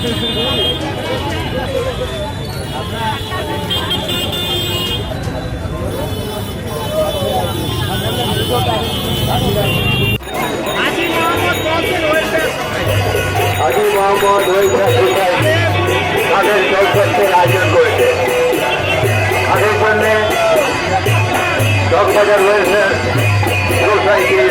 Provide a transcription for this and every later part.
আজি মোহাম্মদ রোহিতা সোসাইটি তাদের জলপত্রের আয়োজন করেছে। তাদের জন্য দশ হাজার রয়েছে সোসাইটির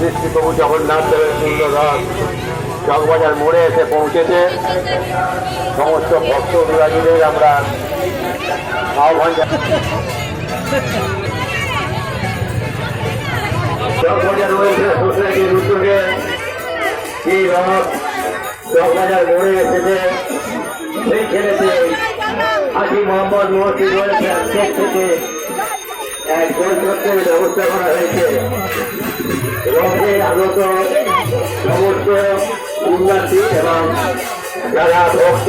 দৃষ্টিপ্রভু জগন্নাথ দেবের সুন্দর রথ চকবাজার মোড়ে এসে পৌঁছেছে সমস্ত ভক্ত অনুরাগীদের আমরা আহ্বান। চকবাজার ওয়েলফেয়ার সোসাইটির উদ্যোগে এই রথ চকবাজার মোড়ে এসেছে সেই ছেলেতে হাজি মোহাম্মদ মহসিদ স্টেট থেকে এক বৈঠকের ব্যবস্থা করা হয়েছে। রথে আগত সমস্ত উন্নতি এবং যারা ভক্ত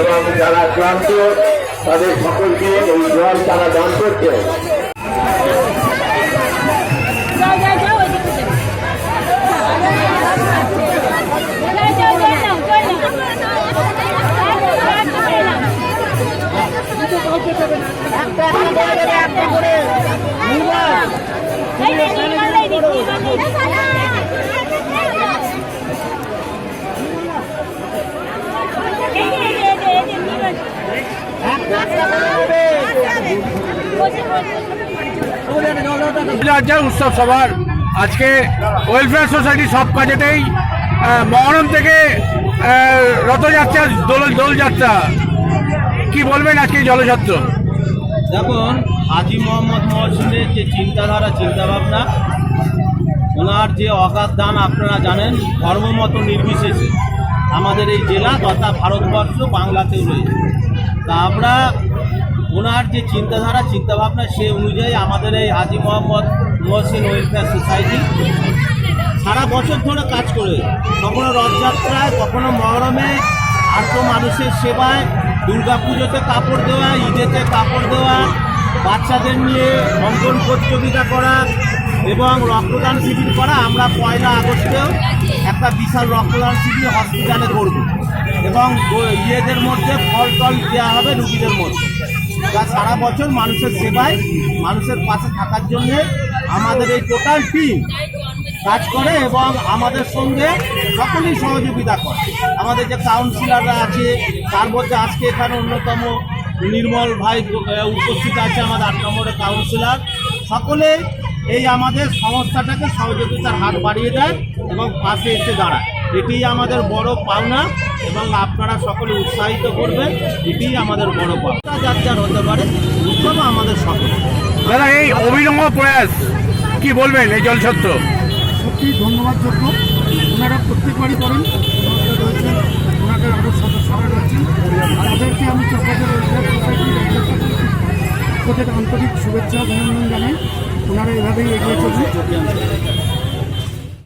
এবং যারা ক্লান্ত, তাদের সকলকে এই জল তারা দান করছে। উৎসব সবার। আজকে ওয়েলফেয়ার সোসাইটি সব কাজেতেই মহরম থেকে রথযাত্রা, দোল দোলযাত্রা। কি বলবেন আজকে জলযাত্রা? হাজি মোহাম্মদ মহসিনের যে চিন্তাধারা, চিন্তাভাবনা, ওনার যে অগাধ দান আপনারা জানেন, ধর্মমত নির্বিশেষে আমাদের এই জেলা তথা ভারতবর্ষ বাংলাতেও রয়েছে। তা আমরা ওনার যে চিন্তাধারা, চিন্তাভাবনা, সে অনুযায়ী আমাদের এই হাজি মোহাম্মদ মহসিন ওয়েলফেয়ার সোসাইটি সারা বছর ধরে কাজ করে। কখনো রথযাত্রায়, কখনো মহরমে, আর তো মানুষের সেবায় দুর্গা পুজোতে কাপড় দেওয়া, ঈদেতে কাপড় দেওয়া বাচ্চাদের নিয়ে অঙ্কন প্রতিযোগিতা করা এবং রক্তদান শিবির করা আমরা পয়লা আগস্টেও একটা বিশাল রক্তদান শিবির হসপিটালে করব। এবং ইয়েদের মধ্যে ফল টল দেওয়া হবে রুগীদের মধ্যে। যা সারা বছর মানুষের সেবায়, মানুষের পাশে থাকার জন্যে আমাদের এই টোটাল টিম কাজ করে এবং আমাদের সঙ্গে সকলেই সহযোগিতা করে। আমাদের যে কাউন্সিলাররা আছে, তার মধ্যে আজকে এখানে অন্যতম নির্মল ভাই উপস্থিত আছে আমাদের আট নম্বরের কাউন্সিলর সকলে এই আমাদের সংস্থাটাকে সহযোগিতার হাত বাড়িয়ে দেয় এবং পাশে এসে দাঁড়ায়। এটি আমাদের বড় পাওনা এবং আপনারা সকলে উৎসাহিত করবেন এটি আমাদের বড় পাওনা। যার যার হতে পারে উৎসব আমাদের সকল দাদা এই অভিনব প্রয়াস কি বলবেন এই জলছত্র? সত্যি ধন্যবাদযোগ্য ওনারা প্রত্যেকবারই করেন। ওনাদের আরও সদস্যরা রয়েছেন। তাদেরকে আমি চক্রাচার থেকে আন্তরিক শুভেচ্ছা অভিনন্দন জানাই। ওনারা এভাবেই এগিয়ে চলুন।